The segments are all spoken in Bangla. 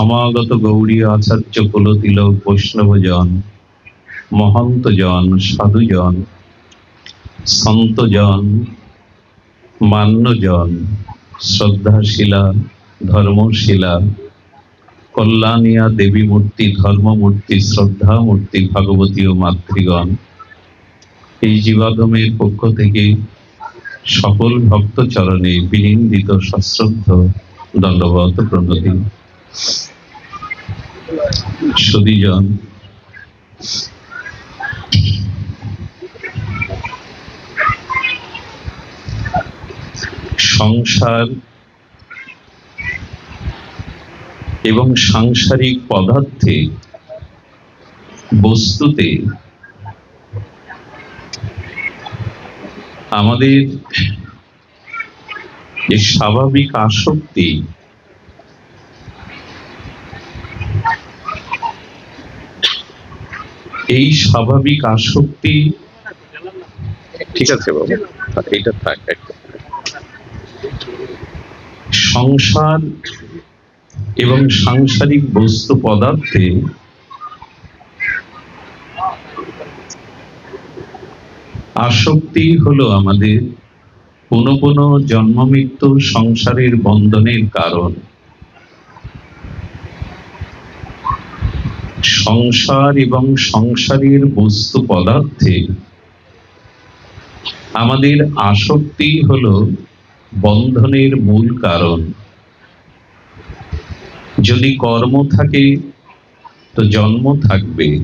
সমাগত গৌরী আচার্য কুলতিলক বৈষ্ণবজন মহন্তজন সাধুজন সন্তজন মান্যজন শ্রদ্ধাশীলা, ধর্মশীলা, কল্যাণিয়া দেবী মূর্তি ধর্মমূর্তি শ্রদ্ধা মূর্তি ভাগবতী ও মাতৃগণ। এই জীবাগমের পক্ষ থেকে সকল ভক্ত চরণে বিনিন্দিত সশ্রদ্ধ দণ্ডবত প্রণতি। সুদীজন। সংসার এবং সাংসারিক পদার্থে বস্তুতে আমাদের যে স্বাভাবিক আসক্তি এই স্বাভাবিক আসক্তি ঠিক আছে বাবু এটা থাক সংসার এবং সাংসারিক বস্তু পদার্থে আসক্তি হলো আমাদের পুনঃ পুনঃ জন্ম মৃত্যু সংসারের বন্ধনের কারণ। সংসার এবং সংসারের বস্তু পদার্থে। আমাদের আসক্তি হলো বন্ধনের মূল কারণ। যদি কর্ম থাকে, তো জন্ম থাকবে।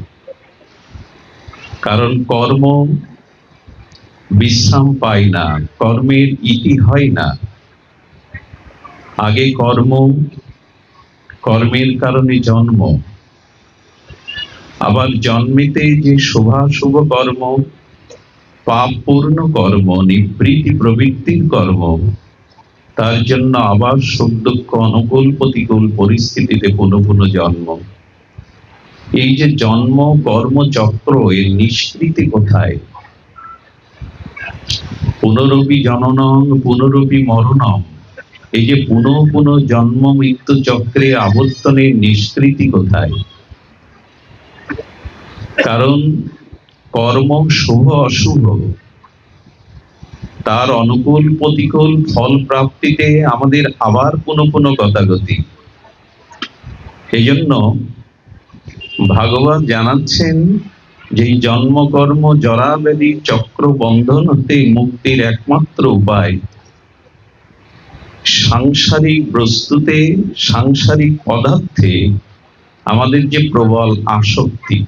কারণ কর্ম বিশ্রাম পায় না, কর্মের ইতি হয় না। আগে কর্ম, কর্মের কারণে জন্ম। আবার জন্মেতে যে শুভাশুভ কর্ম পাপপূর্ণ কর্ম, নিবৃত্তি প্রবৃত্তির কর্ম, তার জন্য আবার সুখ দুঃখ, অনুকূল প্রতিকূল পরিস্থিতিতে পুনঃ পুনঃ জন্ম। এই যে জন্ম, কর্ম, চক্র, এর নিষ্কৃতি কোথায়? পুনরপি জননং, পুনরপি মরণম এই যে পুনঃ পুনঃ জন্ম, মৃত্যু চক্রে আবর্তনের নিষ্কৃতি কোথায়? কারণ কর্ম শুভ অশুভ। তার অনুকূল প্রতিকূল ফল প্রাপ্তিতে আমাদের আবার পুনঃ পুনঃ গতাগতি। এই জন্য ভাগবত জানাচ্ছেন যে জন্মকর্ম জরাবেদী চক্র বন্ধন হতে মুক্তির একমাত্র উপায়। সাংসারিক বস্তুতে সাংসারিক পদার্থে আমাদের যে প্রবল আসক্তি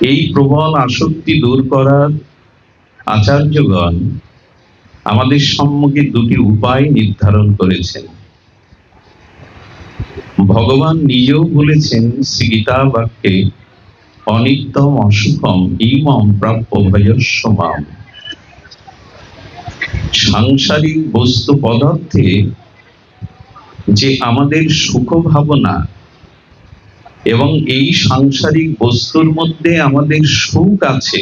এই প্রবল আসক্তি দূর করার আচার্যগণ আমাদের সম্মুখে দুটি উপায় নির্ধারণ করেছেন। ভগবান নিজেও বলেছেন গীতা বাক্যে অনিত্যম অসুখম ইমম প্রাপ্য ভয়স্যমাম। সাংসারিক বস্তু পদার্থে যে আমাদের সুখ ভাবনা এবং এই সাংসারিক বস্তুর মধ্যে আমাদের সুখ আছে।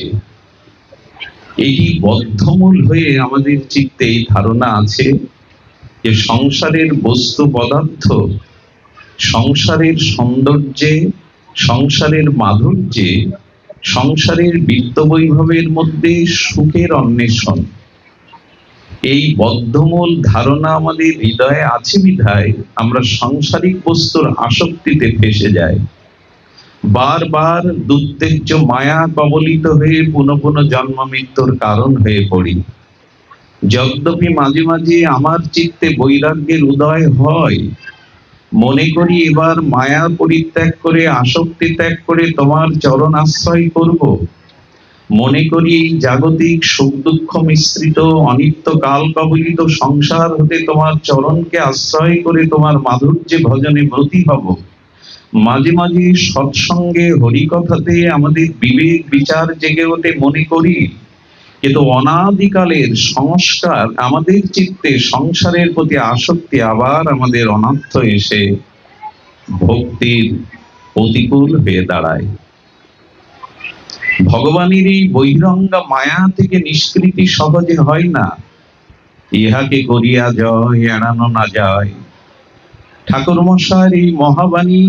এটি বদ্ধমূল হয়ে আমাদের চিত্তে এই ধারণা আছে যে সংসারের বস্তু পদার্থ, সংসারের সৌন্দর্যে, সংসারের মাধুর্যে, সংসারের বিত্ত বৈভবের মধ্যে সুখের অন্বেষণ। এই বদ্ধমূল ধারণা আমাদের হৃদয়ে আছে বিধায়, আমরা সাংসারিক বস্তুর আসক্তিতে ফেসে যাই। বারবার দুর্তেজ্য মায়া কবলিত হয়ে পুনঃ পুনঃ জন্ম মৃত্যুর কারণ হয়ে পড়ি। যদ্যপি মাঝে মাঝে আমার চিত্তে বৈরাগ্যের উদয় হয়, মনে করি এবার মায়া পরিত্যাগ করে, আসক্তি ত্যাগ করে তোমার চরণ আশ্রয় করব। মনে করি জাগতিক সুখ দুঃখ মিশ্রিত অনিত্য কাল কবলিত সংসার হতে তোমার চরণকে আশ্রয় করে তোমার মাধুর্যে ভজনে ব্রতী হব মাঝে মাঝে সৎসঙ্গে হরিকথাতে আমাদের বিবেক বিচার জেগে ওঠে মনে করি কিন্তু অনাদিকালের সংস্কার আমাদের চিত্তে সংসারের প্রতি আসক্তি আবার আমাদের অনার্থ এসে ভক্তির প্রতিকূল হয়ে দাঁড়ায়। ভগবানের এই বহিরঙ্গা মায়া থেকে নিষ্কৃতি সহজে হয় না। ইহাকে করিয়া জয়, এড়ানো না যায়। ঠাকুর মশার এই মহাবাণী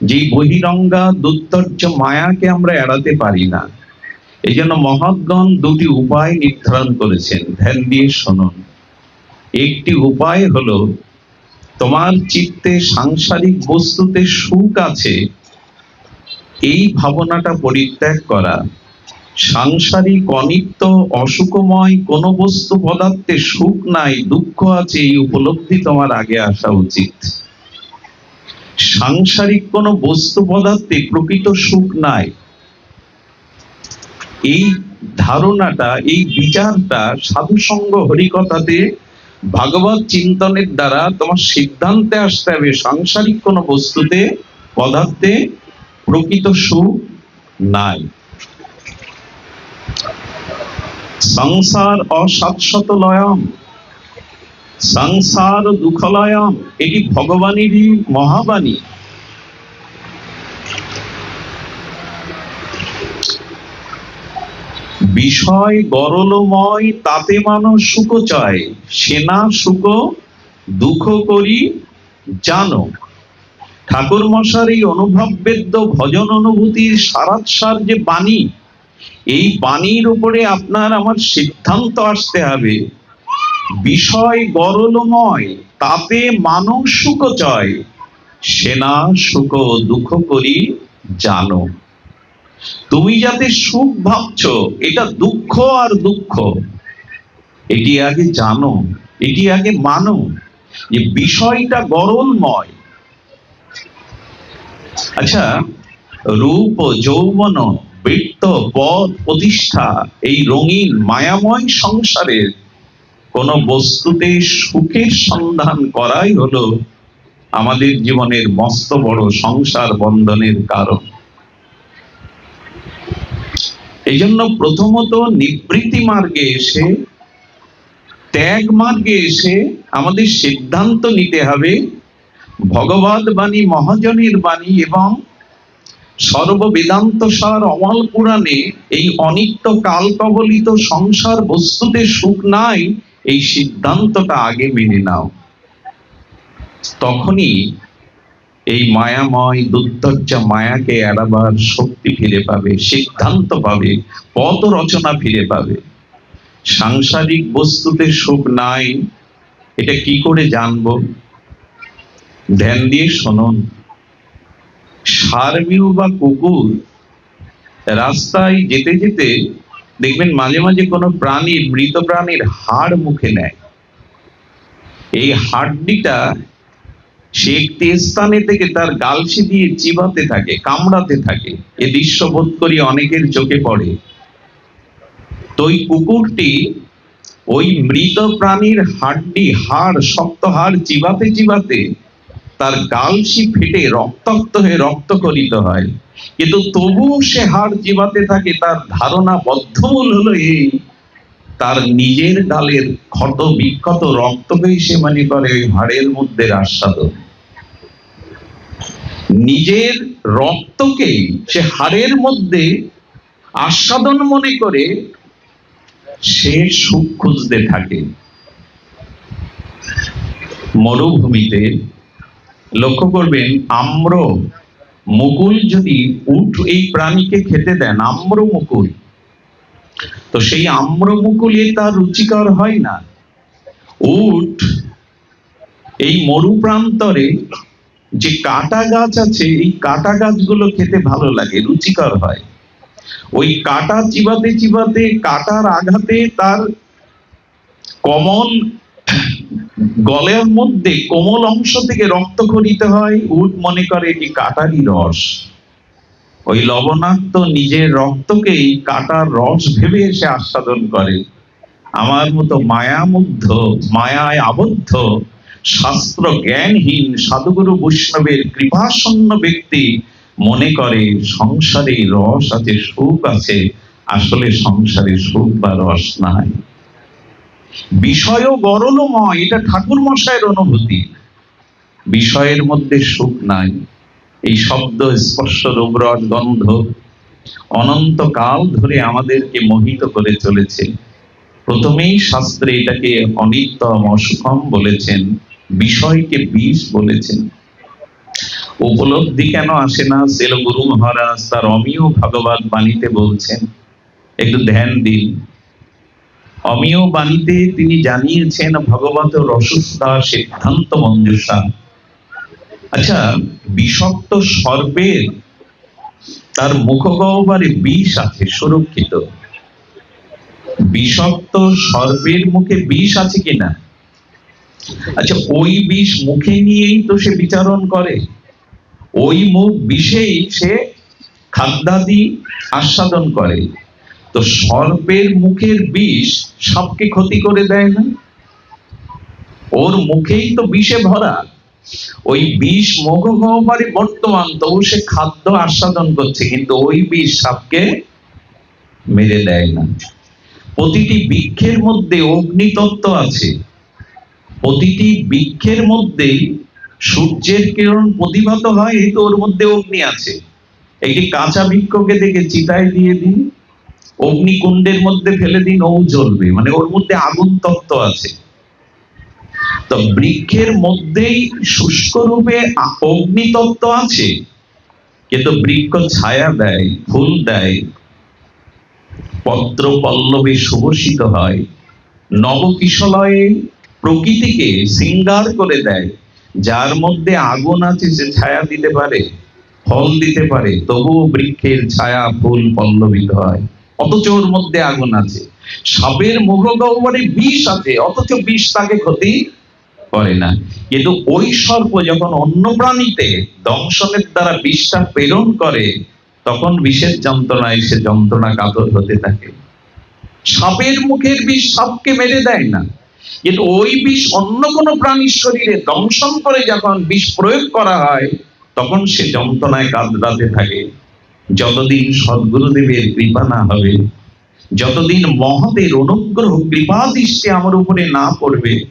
যে বহিরঙ্গা দুর্ধর্য মায়াকে আমরা এড়াতে পারি না, এই জন্য মহাগণ দুটি উপায় নির্ধারণ করেছেন। ধ্যান দিয়ে শুনুন। একটি উপায় হলো, তোমার চিত্তে সাংসারিক বস্তুতে সুখ আছে এই ভাবনাটা পরিত্যাগ করা, সাংসারিক অনিত্য, অসুখময়, কোন বস্তু পদার্থে সুখ নাই, দুঃখ আছে, এই উপলব্ধি তোমার আগে আসা উচিত। সাংসারিক কোন বস্তু পদার্থে প্রকৃত সুখ নাই। এই ধারণাটা, এই বিচারটা সাধুসঙ্গ হরিকথাতে ভাগবত চিন্তনের দ্বারা তোমার সিদ্ধান্তে আসতে হবে, সাংসারিক কোন বস্তুতে, পদার্থে প্রকৃত সুখ নাই। সংসার অসাৎশত লয়ম, সংসার দুঃখলয়ম, এটি ভগবানেরই মহাবাণী। বিষয় গরলময়, তাতে মানুষ সুখ চায়, সেনা সুখ দুঃখ করি জানো। ঠাকুর মশার এই অনুভব বেদ্য ভজন অনুভূতির সারাৎসার যে বাণী, এই বাণীর উপরে আপনার আমার সিদ্ধান্ত আসতে হবে। বিষয় গরলময় তাতে মানুষ সুখ চয়। সেনা সুখ দুঃখ করি জানো। তুমি যাতে সুখ ভাবছ, এটা দুঃখ আর দুঃখ। এটি আগে জানো, এটি আগে মানো যে বিষয়টা গরলময় আচ্ছা রূপ, যৌবন, বৃত্ত পদ প্রতিষ্ঠা, এই রঙিন মায়াময় সংসারের কোন বস্তুতে সুখের সন্ধান করাই হলো আমাদের জীবনের মস্ত বড় সংসার বন্ধনের কারণ। এই জন্য প্রথমত নিবৃত্তি মার্গে এসে, ত্যাগ মার্গে এসে আমাদের সিদ্ধান্ত নিতে হবে ভগবত বাণী, মহাজনের বাণী এবং সর্ববেদান্ত সার অমল পুরাণে এই অনিত্য কাল কবলিত সংসার বস্তুতে সুখ নাই, এই সিদ্ধান্তটা আগে মেনে নাও। তখনই এই মায়াময় দুর্ধর্য মায়াকে এড়াবার শক্তি ফিরে পাবে, সিদ্ধান্ত পাবে, পথ রচনা ফিরে পাবে। সাংসারিক বস্তুতে সুখ নাই, এটা কি করে জানব? ধ্যান দিয়ে শুনুন। সারমিউ বা কুকুর রাস্তায় যেতে যেতে দেখবেন মাঝে মাঝে কোনো প্রাণীর মৃত প্রাণীর হাড় মুখে নেয়। এই হাড্ডিটা সে একটি স্থানে থেকে তার গালসি দিয়ে চিবাতে থাকে, কামড়াতে থাকে। এ দৃশ্য বোধ করি অনেকের চোখে পড়ে। তো ওই কুকুরটি ওই মৃত প্রাণীর হাড্ডি, হাড়, শক্ত হাড় চিবাতে চিবাতে তার গালসি ফেটে রক্তাক্ত হয়ে রক্তকরিত হয়। কিন্তু তবুও সে হাড় চিবাতে থাকে, তার ধারণা বদ্ধমূল হলো এই, তার নিজের গালের ক্ষত বিক্ষত রক্তকেই সে মনে করে ওই হাড়ের মধ্যে আস্বাদন নিজের রক্তকেই সে হাড়ের মধ্যে আস্বাদন মনে করে সে সুখ খুঁজতে থাকে। মরুভূমিতে লক্ষ্য করবেন, আম্র মুকুল যদি উট এই প্রাণীকে খেতে দেন, আম্র মুকুল। তো সেই আম্র মুকুলে তার রুচিকর হয় না। উট এই মরু প্রান্তরে যে কাটা গাছ আছে, এই কাটা গাছগুলো খেতে ভালো লাগে, রুচিকর হয়। ওই কাটা চিবাতে চিবাতে, কাটার আঘাতে তার কমল গলের মধ্যে কোমল অংশ থেকে রক্ত খরিত হয়। উট মনে করে এটি কাটারই রস। ওই লবণাক্ত নিজের রক্তকেই কাটার রস ভেবে এসে আস্বাদন করে। আমার মতো মায়ামুগ্ধ, মায়ায় আবদ্ধ শাস্ত্র জ্ঞানহীন সাধুগুরু বৈষ্ণবের কৃপাসন্ন ব্যক্তি মনে করে, সংসারে রস আছে, সুখ আছে। আসলে সংসারে সুখ বা রস নাই। বিষয় গরলময় এটা ঠাকুর মশাইয়ের অনুভূতি। বিষয়ের মধ্যে সুখ নাই, এই শব্দ, স্পর্শ রূপরস গন্ধ অনন্তকাল ধরে আমাদেরকে মোহিত করে চলেছে। প্রথমেই শাস্ত্রে এটাকে অনিত্যম অসুখম বলেছেন, বিষয়কে বিষ বলেছেন। উপলব্ধি কেন আসে না? সেল গুরু মহারাজ তার অমীয় ভাগবত বাণীতে বলছেন, একটু ধ্যান দিন। অমীয় বাণীতে তিনি জানিয়েছেন, ভগবত রসুষ্ঠা সিদ্ধান্ত মঞ্জুষা। আচ্ছা বিষাক্ত সর্বের তার মুখগহ্বরে বিষ আছে সুরক্ষিত। বিষাক্ত সর্পের মুখে বিষ আছে কিনা? আচ্ছা ওই বিষ মুখে নিয়েই তো সে বিচারণ করে। ওই মুখ বিষেই সে খাদ্যাদি আস্বাদন করে। তো সর্পের মুখের বিষ সবকে ক্ষতি করে দেয় না? ওর মুখেই তো বিষে ভরা। ওই বিষ মুখ গহ্বরে বর্তমান তবু সে খাদ্য আস্বাদন করছে, কিন্তু ওই বিষ সাপকে মেরে দেয় না। প্রতিটি বৃক্ষের মধ্যে অগ্নিতত্ত্ব আছে। প্রতিটি বৃক্ষের মধ্যেই সূর্যের কিরণ প্রতিভাত হয় এই তো ওর মধ্যে অগ্নি আছে। একটি কাঁচা বৃক্ষকে দেখে চিতায় দিয়ে দিন অগ্নিকুণ্ডের মধ্যে ফেলে দিন, ও জ্বলবে। মানে ওর মধ্যে আগুন তত্ত্ব আছে। তো বৃক্ষের মধ্যেই শুষ্ক রূপে আ- অগ্নিতত্ত্ব আছে, কিন্তু বৃক্ষ ছায়া দেয়, ফুল দেয় পত্র পল্লবে সুবসিত হয়, নবকিশলয়ে প্রকৃতিকে সিঙ্গার করে দেয়, যার মধ্যে আগুন আছে সে ছায়া দিতে পারে, ফল দিতে পারে, তবুও বৃক্ষের ছায়া ফুল পল্লবিত হয়। অথচ ওর মধ্যে আগুন আছে। সাপের মুখ গহ্বরে বিষ আছে, অথচ বিষ তাকে ক্ষতি করে না। কিন্তু ওই সর্প যখন অন্য প্রাণীতে দংশনের দ্বারা বিষটা প্রেরণ করে, তখন বিষের যন্ত্রণায় সে যন্ত্রণা কাতর হতে থাকে। সাপের মুখের বিষ সাপকে মেরে দেয় না। কিন্তু ওই বিষ অন্য কোনো প্রাণীর শরীরে দংশন করে যখন বিষ প্রয়োগ করা হয়, তখন সে যন্ত্রণায় কাতরাতে থাকে। যতদিন সদ্গুরুদেবের কৃপা না হবে, যতদিন মহতের অনুগ্রহ কৃপা দৃষ্টি আমার উপরে না পড়বে,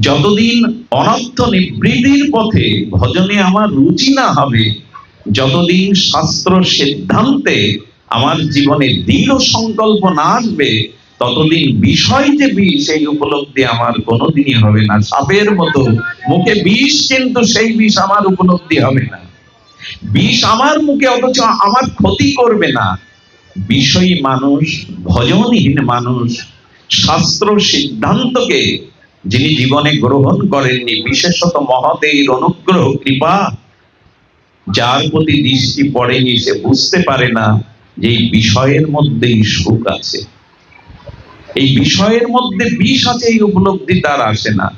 যতদিন অনর্থ নিবৃত্তির পথে ভজনে আমার রুচি না হবে, যতদিন শাস্ত্র সিদ্ধান্তে আমার জীবনে দৃঢ় সংকল্প না আসবে, ততদিন বিষয় যে বিষ এই উপলব্ধি আমার কোনোদিনই হবে না। সাপের মতো মুখে বিষ, কিন্তু সেই বিষ আমার উপলব্ধি হবে না। বিষ আমার মুখে অথচ আমার ক্ষতি করবে না। বিষয়ী মানুষ, ভজনহীন মানুষ। শাস্ত্র সিদ্ধান্তকে যিনি জীবনে গ্রহণ করেননি, বিশেষত মহতের অনুগ্রহ কৃপা, যার প্রতি দৃষ্টি পড়েনি, সে বুঝতে পারে না যে এই বিষয়ের মধ্যেই সুখ আছে। এই বিষয়ের মধ্যে বিষ আছে এই উপলব্ধি তার আসে না।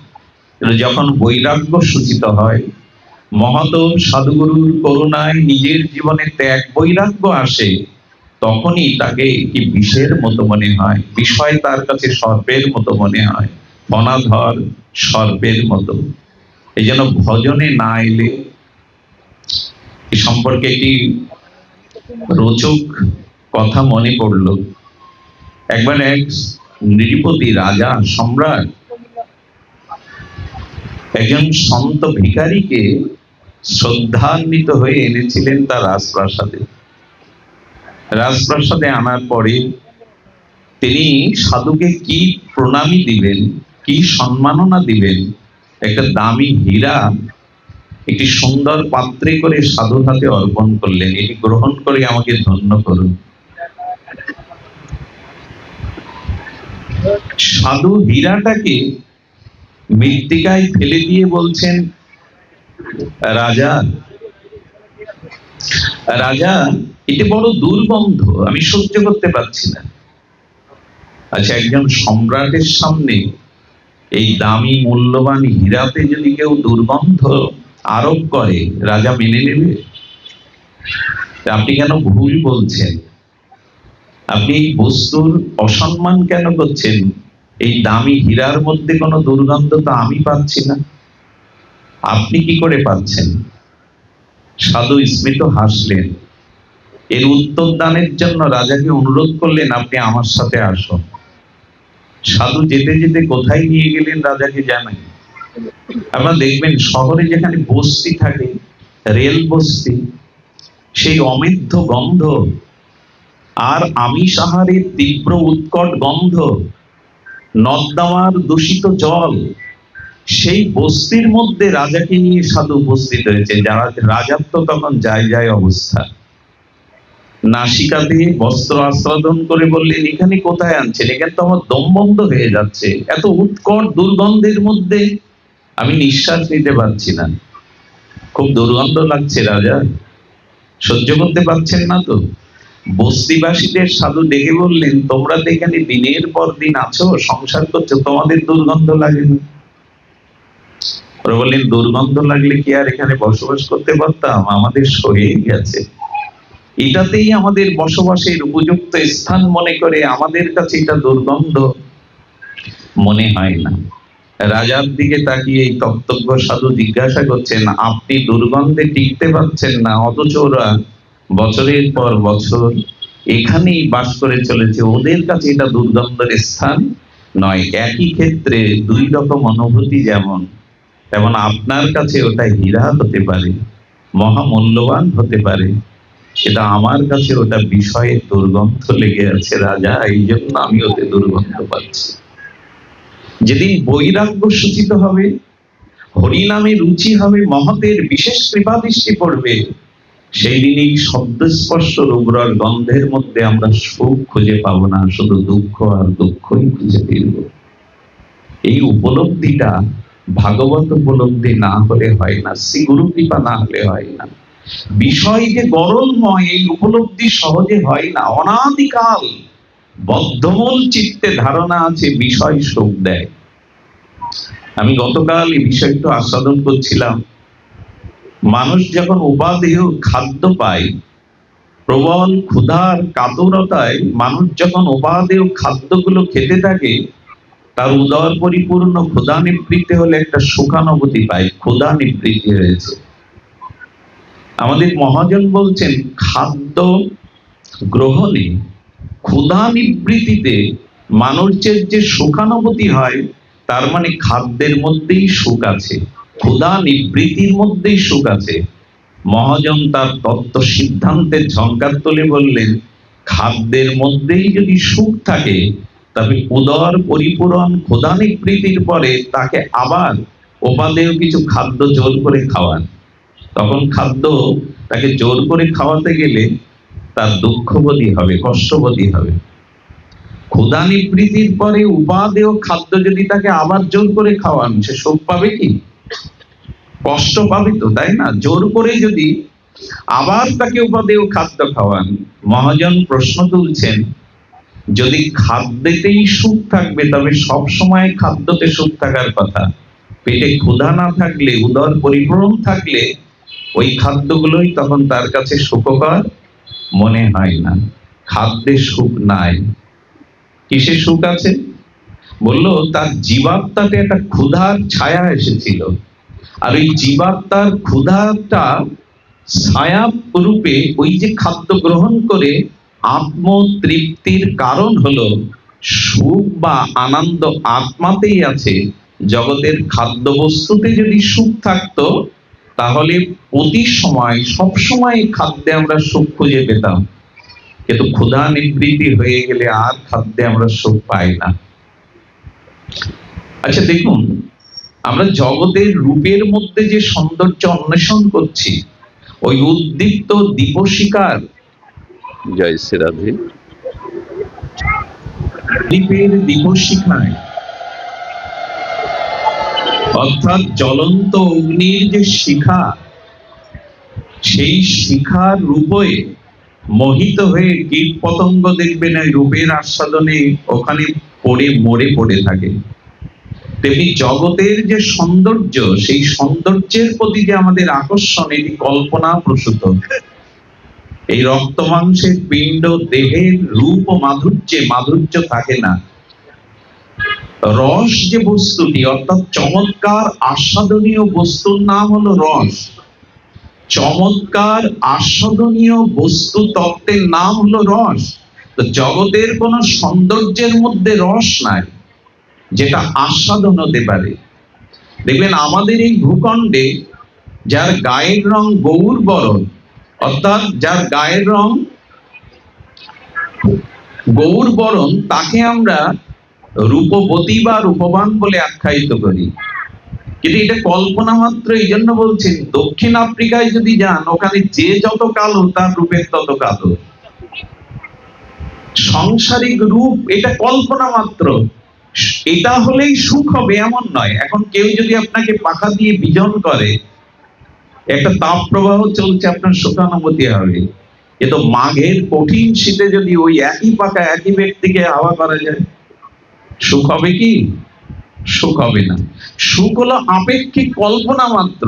যখন বৈরাগ্য সূচিত হয় মহত সাধুগুরুর করুণায় নিজের জীবনে ত্যাগ বৈরাগ্য আসে, তখনই তাকে কি বিষের মতো মনে হয়, বিষয় তার কাছে সর্পের মতো মনে হয় ফনাধর সর্পের মতো। এই জন্য ভজনে না এলে এ সম্পর্কে একটি রোচক কথা মনে পড়ল। একবার এক নৃপতি রাজা, সম্রাট, একজন সন্ত ভিখারিকে শ্রদ্ধান্বিত হয়ে এনেছিলেন তার রাজপ্রাসাদে। রাজপ্রাসাদে আনার পরে তিনি সাধুকে কি প্রণামী দিবেন, কি সম্মাননা দিবেন, একটা দামি হীরা, একটি সুন্দর পাত্রে করে সাধুর হাতে অর্পণ করলেন। এটি গ্রহণ করে আমাকে ধন্য করুন। সাধু হীরাটাকে মৃত্তিকায় ফেলে দিয়ে বলছেন রাজা রাজা, এটি বড় দুর্গন্ধ, আমি সহ্য করতে পারছি না। আচ্ছা একজন সম্রাটের সামনে এই দামি, মূল্যবান হীরাতে যদি কেউ দুর্গন্ধ আরোপ করে, রাজা মেনে নেবে? আপনি কেন ভুল বলছেন? আপনি এই বস্তুর অসম্মান কেন করছেন? এই দামি হীরার মধ্যে কোনো দুর্গন্ধ তো আমি পাচ্ছি না। আপনি কি করে পাচ্ছেন? সাধু স্মিত হাসলেন। এর উত্তর দানের জন্য রাজাকে অনুরোধ করলেন, আপনি আমার সাথে আসুন। সাধু যেতে যেতে কোথায় নিয়ে গেলেন রাজাকে জানাই আপনারা দেখবেন শহরে যেখানে বস্তি থাকে, রেল বস্তি, সেই অমেধ্য গন্ধ আর আমিষ আহারের তীব্র উৎকট গন্ধ নর্দমার দূষিত জল সেই বস্তির মধ্যে রাজাকে নিয়ে সাধু উপস্থিত হয়েছে। যারা রাজার তো তখন যায় যায় অবস্থা। নাসিকা দিয়ে বস্ত্র আস্বাদন করে বললেন, এখানে কোথায় আনছেন? এখানে তো আমার দম বন্ধ হয়ে যাচ্ছে। এত উৎকট দুর্গন্ধের মধ্যে আমি নিঃশ্বাস নিতে পারছি না। খুব দুর্গন্ধ লাগছে রাজা। সহ্য করতে পারছেন না তো। বস্তিবাসীদের সাধু ডেকে বললেন, তোমরা তো এখানে দিনের পর দিন আছো, সংসার করছ, তোমাদের দুর্গন্ধ লাগে না। ওরা বললেন, দুর্গন্ধ লাগলে কি আর এখানে বসবাস করতে পারতাম? আমাদের শরীর গেছে। এটাতেই আমাদের বসবাসের উপযুক্ত স্থান মনে করে আমাদের কাছে এটা দুর্গন্ধ মনে হয় না। রাজার দিকে তাকিয়ে এই সাধু জিজ্ঞাসা করছেন, আপনি দুর্গন্ধে টিকতে পারছেন না, অথচ ওরা বছরের পর বছর এখানেই বাস করে চলেছে। ওদের কাছে এটা দুর্গন্ধের স্থান নয়। একই ক্ষেত্রে দুই রকম অনুভূতি যেমন তেমন আপনার কাছে ওটা হীরা হতে পারে, মহামূল্যবান হতে পারে। এটা আমার কাছে ওটা বিষয়ে দুর্গন্ধ লেগে আছে রাজা এই জন্য আমি ওতে দুর্গন্ধ পাচ্ছি। যেদিন বৈরাগ্য সূচিত হবে হরিনামে রুচি হবে, মহতের বিশেষ কৃপা দৃষ্টি পড়বে সেই দিন এই শব্দস্পর্শ রুগ্রর গন্ধের মধ্যে আমরা সুখ খুঁজে পাব না, শুধু দুঃখ আর দুঃখই খুঁজে ফিরব এই উপলব্ধিটা ভাগবত উপলব্ধি না হলে হয় না শ্রী গুরু কৃপা না হলে হয় না। বিষয় যে গরলময়, এই উপলব্ধি সহজে হয় না। অনাদিকাল, বদ্ধমূল চিত্তে ধারণা আছে, বিষয় সুখ দেয়। আমি গতকাল এই বিষয়টা আস্বাদন করছিলাম। মানুষ যখন উপাদেয় খাদ্য পায়, প্রবল ক্ষুধার কাতরতায় মানুষ যখন উপাদেয় খাদ্যগুলো খেতে থাকে তার উদর পরিপূর্ণ ক্ষুধা নিবৃত্তি হলে একটা সুখানুভূতি পায় ক্ষুধা নিবৃত্তি হয়েছে। আমাদের মহাজন বলছেন, খাদ্য গ্রহণে ক্ষুধা নিবৃত্তিতে মানুষের যে সুখানুভূতি হয়, তার মানে খাদ্যের মধ্যেই সুখ আছে ক্ষুধা নিবৃত্তির মধ্যেই সুখ আছে। মহাজন তার তত্ত্ব সিদ্ধান্তের ঝঙ্কার তুলে বললেন, খাদ্যের মধ্যেই যদি সুখ থাকে তবে উদর পরিপূরণ ক্ষুধা নিবৃত্তির পরে তাকে আবার উপাদেয় কিছু খাদ্য জোর করে খাওয়ান। তখন খাদ্য তাকে জোর করে খাওয়াতে গেলে তার দুঃখবোধী হবে কষ্টবোধী হবে। ক্ষুধা নিবৃত্তির পরে উপাদেয় খাদ্য যদি তাকে আবার জোর করে খাওয়ান, সে সুখ পাবে কি? কষ্ট পাবে তো, তাই না? জোর করে যদি আবার তাকে উপাদেয় খাদ্য খাওয়ান, মহাজন প্রশ্ন তুলছেন যদি খাদ্যেতেই সুখ থাকবে, তবে সব সময় খাদ্যতে সুখ থাকার কথা। পেটে ক্ষুধা না থাকলে, উদর পরিপূরণ থাকলে, ওই খাদ্যগুলোই তখন তার কাছে সুখকর মনে হয় না। খাদ্যে সুখ নাই। কিসে সুখ আছে? বলল, তার জীবাত্মাতে একটা ক্ষুধার ছায়া এসেছিল। আর ওই জীবাত্মার ক্ষুধাটা ছায়া রূপে ওই যে খাদ্য গ্রহণ করে আত্মতৃপ্তির কারণ হলো সুখ বা আনন্দ আত্মাতেই আছে। জগতের খাদ্য বস্তুতে যদি সুখ থাকতো, তাহলে প্রতি সময়, সব সময় খাদ্যে আমরা সুখ খুঁজে পেতাম। কিন্তু ক্ষুধা নিবৃত্তি হয়ে গেলে আর খাদ্যে আমরা সুখ পাই না। আচ্ছা দেখুন, আমরা জগতের রূপের মধ্যে যে সৌন্দর্য অন্বেষণ করছি, ওই উদ্দীপ্ত দীপশিকার জয় শ্রী রাধে। দ্বীপের দীপশিখায় অর্থাৎ জ্বলন্ত অগ্নির যে শিখা, সেই শিখার রূপে মোহিত হয়ে কীট পতঙ্গ দেখবেন ওই রূপের আস্বাদনে ওখানে পড়ে, মরে পড়ে থাকে। তেমনি জগতের যে সৌন্দর্য, সেই সৌন্দর্যের প্রতি যে আমাদের আকর্ষণ, এটি কল্পনা প্রসূত এই রক্ত মাংসের পিণ্ড, দেহের রূপ, মাধুর্যে মাধুর্য থাকে না। রস যে বস্তুটি, অর্থাৎ চমৎকার আস্বাদনীয় বস্তুর নাম হলো রস। চমৎকার আস্বাদনীয় বস্তু তত্ত্বের নাম হলো রস। তো জগতের কোন সৌন্দর্যের মধ্যে রস নাই, যেটা আস্বাদন হতে পারে। দেখবেন আমাদের এই ভূখণ্ডে, যার গায়ের রং গৌর বরণ অর্থাৎ যার গায়ের রং গৌর বরণ, তাকে আমরা রূপবতী বা রূপবান বলে আখ্যায়িত করি। কিন্তু এটা কল্পনা মাত্র এই জন্য বলছেন, দক্ষিণ আফ্রিকায় যদি যান, ওখানে যে যত কালো, তার রূপের তত কালো। সংসারিক রূপ, এটা কল্পনা মাত্র। এটা হলেই সুখ হবে, এমন নয়। এখন কেউ যদি আপনাকে পাখা দিয়ে বিজন করে একটা তাপ প্রবাহ চলছে আপনার সুখানুভূতি হবে কিন্তু মাঘের কঠিন শীতে যদি ওই একই পাকা একই ব্যক্তিকে হাওয়া করা যায়, সুখ হবে কি? সুখ হবে না। সুখ হলো আপেক্ষিক কল্পনা মাত্র।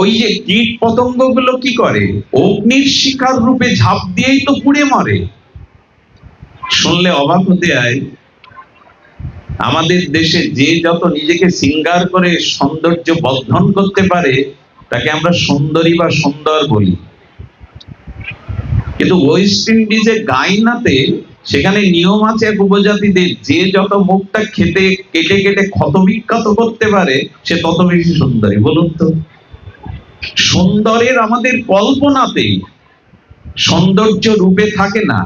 ওই যে কীট পতঙ্গগুলো কি করে? অগ্নির শিকার রূপে ঝাঁপ দিয়েই তো পুড়ে মরে। শুনলে অবাক হতে হয়, আমাদের দেশে যে যত নিজেকে সিঙ্গার করে সৌন্দর্য বর্ধন করতে পারে তাকে আমরা সুন্দরী বা সুন্দর বলি। কিন্তু ওয়েস্ট ইন্ডিজে গাইনাতে সেখানে নিয়ম আছে এক উপজাতিদের, যে যত মুখটা খেতে, কেটে কেটে ক্ষতবিক্ষত করতে পারে, সে তত বেশি সুন্দরী। বলুন তো। সুন্দরের আমাদের কল্পনাতেই সৌন্দর্য রূপে থাকে না।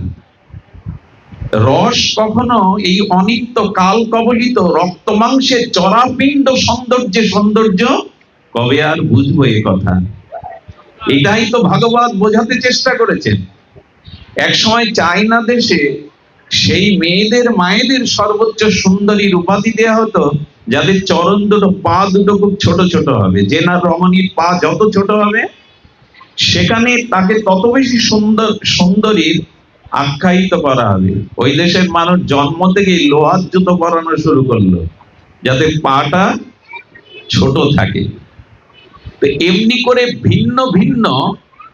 রস কখনো এই অনিত্য কাল কবলিত রক্ত মাংসের চরাপিণ্ড সৌন্দর্যে সৌন্দর্য কবে আর বুঝব এ কথা? এটাই তো ভাগবত বোঝাতে চেষ্টা করেছেন। এক সময় চায়না দেশে সেই মেয়েদের মায়েদের সর্বোচ্চ সুন্দরীর উপাধি দেওয়া হতো, যাদের চরণ দুটো, পা দুটো খুব ছোট ছোট হবে। জেনার রমণীর পা যত ছোট হবে, সেখানে তাকে তত বেশি সুন্দর, সুন্দরীর আখ্যায়িত করা হবে। ওই দেশের মানুষ জন্ম থেকে লোহার জুতো পরানো শুরু করল, যাতে পাটা ছোট থাকে। তো এমনি করে ভিন্ন ভিন্ন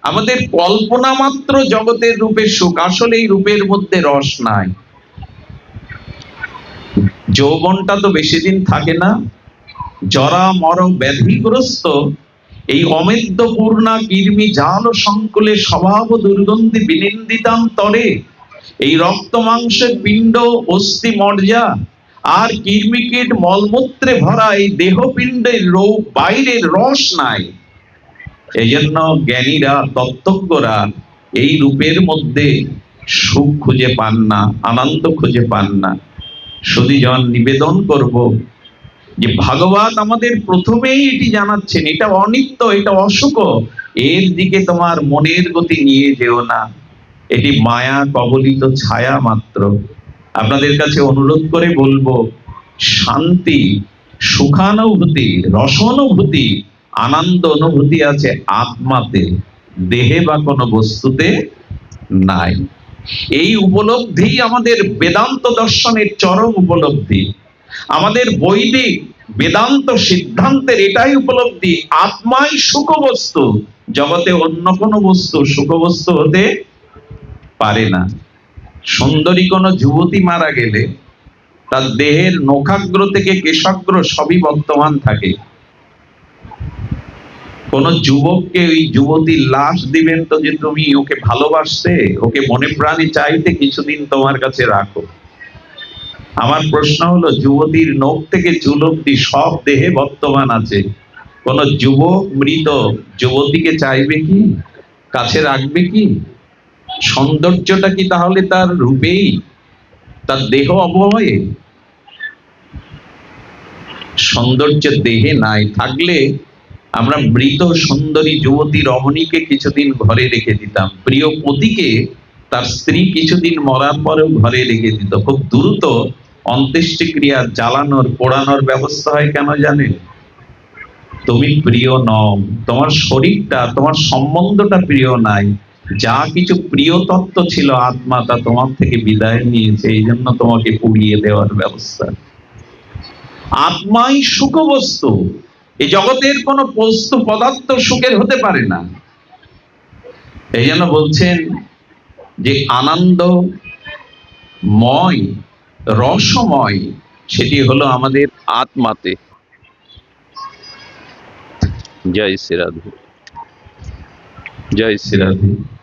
আমাদের কল্পনা মাত্র জগতের রূপের সুখ, আসলে এই রূপের মধ্যে রস নাই। যৌবনটা তো বেশি দিন থাকে না। জরা মর ব্যাধিগ্রস্ত, এই অমেদ্য, পূর্ণা কীর্মি জাল, সংকুলে, স্বভাব, দুর্গন্ধি বিনিন্দিতাম তরে এই রক্ত মাংসের পিণ্ড, অস্থি, মর্যা আর কীর্মিকীট মলমূত্রে ভরা এই দেহ পিণ্ডের রোগ বাইরের রস নাই। এই জন্য জ্ঞানীরা, তত্ত্বজ্ঞরা এই রূপের মধ্যে সুখ খুঁজে পান না, আনন্দ খুঁজে পান না। শুধু সুদীজন নিবেদন করব যে, ভাগবত আমাদের প্রথমেই এটি জানাচ্ছেন, এটা অনিত্য, এটা অসুখ। এর দিকে তোমার মনের গতি নিয়ে যেও না। এটি মায়া কবলিত ছায়া মাত্র। আপনাদের কাছে অনুরোধ করে বলব, শান্তি, সুখানুভূতি, রসানুভূতি, আনন্দ অনুভূতি আছে আত্মাতে, দেহে বা কোনো বস্তুতে নাই। এই উপলব্ধি আমাদের বেদান্ত দর্শনের চরম উপলব্ধি। আমাদের বৈদিক বেদান্ত সিদ্ধান্তের এটাই উপলব্ধি, আত্মাই সুখ বস্তু জগতে অন্য কোনো বস্তু সুখ বস্তু হতে পারে না। সুন্দরী কোনো যুবতী মারা গেলে তার দেহের নখাগ্র থেকে কেশাগ্র সবই বর্তমান থাকে। কোন যুবককে ওই যুবতীর লাশ দিবেন তো যে তুমি ওকে ভালোবাসতে, ওকে মনে প্রাণে চাইতে কিছুদিন তোমার কাছে রাখো। আমার প্রশ্ন হলো, যুবতীর নখ থেকে চুল অব্দি সব দেহে বর্তমান আছে। কোন যুবক মৃত, যুবতীকে চাইবে কি? কাছে রাখবে কি? সৌন্দর্যটা কি তাহলে তার রূপেই? তার দেহ অবয়ে সৌন্দর্য দেহে নাই। থাকলে আমরা মৃত সুন্দরী যুবতী রমণীকে কিছুদিন ঘরে রেখে দিতাম। প্রিয় পতিকে তার স্ত্রী কিছুদিন মরার পরেও ঘরে রেখে দিত। খুব দ্রুত অন্ত্যেষ্টিক্রিয়া জ্বালানোর, পোড়ানোর ব্যবস্থা হয় কেন জানেন? তুমি প্রিয় নও। তোমার শরীরটা, তোমার সম্বন্ধটা প্রিয় নাই। যা কিছু প্রিয় তত্ত্ব ছিল আত্মা, তা তোমার থেকে বিদায় নিয়েছে, এই জন্য তোমাকে পুড়িয়ে দেওয়ার ব্যবস্থা। আত্মাই সুখ বস্তু এই জগতের কোন বস্তু, পদার্থ সুখের হতে পারে না। এই জন্য বলছেন যে আনন্দ ময়, রসময়, সেটি হলো আমাদের আত্মাতে। জয় শ্রী রাধে। জয় শ্রী রাধে।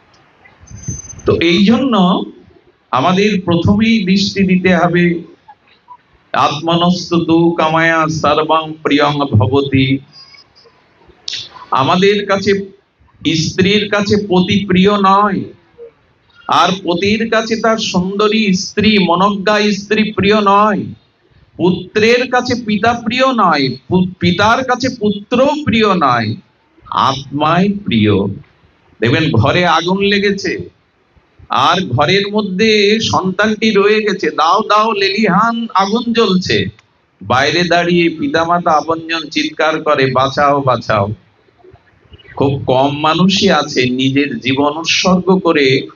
তো এই জন্য আমাদের প্রথমেই দৃষ্টি দিতে হবে, আত্মনস্ত কামায়া সর্বং প্রিয়ং ভবতি। আমাদের কাছে, স্ত্রীর কাছে পতি প্রিয় নয়, আর পতির কাছে তার সুন্দরী স্ত্রী, মনজ্ঞা স্ত্রী প্রিয় নয়, পুত্রের কাছে পিতা প্রিয় নয় পিতার কাছে পুত্র প্রিয় নয়, আত্মাই প্রিয়। দেখবেন ঘরে আগুন লেগেছে। আর ঘরের মধ্যে সন্তানটি রয়ে গেছে। দাও দাও, লেলিহান, আগুন জ্বলছে। বাইরে দাঁড়িয়ে পিতামাতা আপনজন চিৎকার করে, বাঁচাও বাঁচাও। খুব কম মানুষই আছে নিজের জীবন উৎসর্গ করে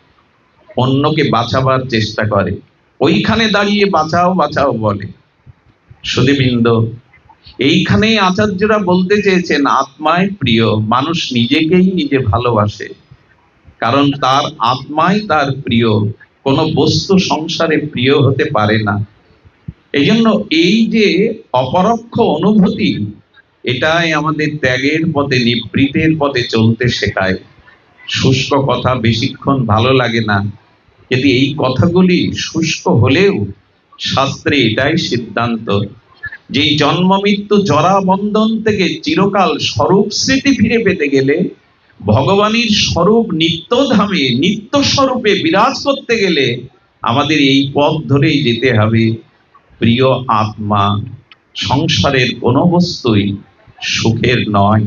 অন্যকে বাঁচাবার চেষ্টা করে। ওইখানে দাঁড়িয়ে বাঁচাও বাঁচাও বলে। সুদীবৃন্দ এইখানেই আচার্যরা বলতে চেয়েছেন, আত্মায় প্রিয়, মানুষ নিজেকেই নিজে ভালোবাসে। কারণ তার আত্মাই তার প্রিয়। কোনো বস্তু সংসারে প্রিয় হতে পারে না। এই জন্য এই যে অপরক্ষ অনুভূতি, এটাই আমাদের ত্যাগের পথে, নিবৃতের পথে চলতে শেখায়। শুষ্ক কথা বেশিক্ষণ ভালো লাগে না। যদি এই কথাগুলি শুষ্ক হলেও, শাস্ত্রে এটাই সিদ্ধান্ত। যে জন্ম মৃত্যু জরা বন্ধন থেকে চিরকাল স্বরূপ স্মৃতি ফিরে পেতে গেলে ভগবানের স্বরূপ নিত্য ধামে নিত্য স্বরূপে বিরাজ করতে গেলে আমাদের এই পথ ধরেই যেতে হবে। প্রিয় আত্মা, সংসারের কোনো বস্তুই সুখের নয়।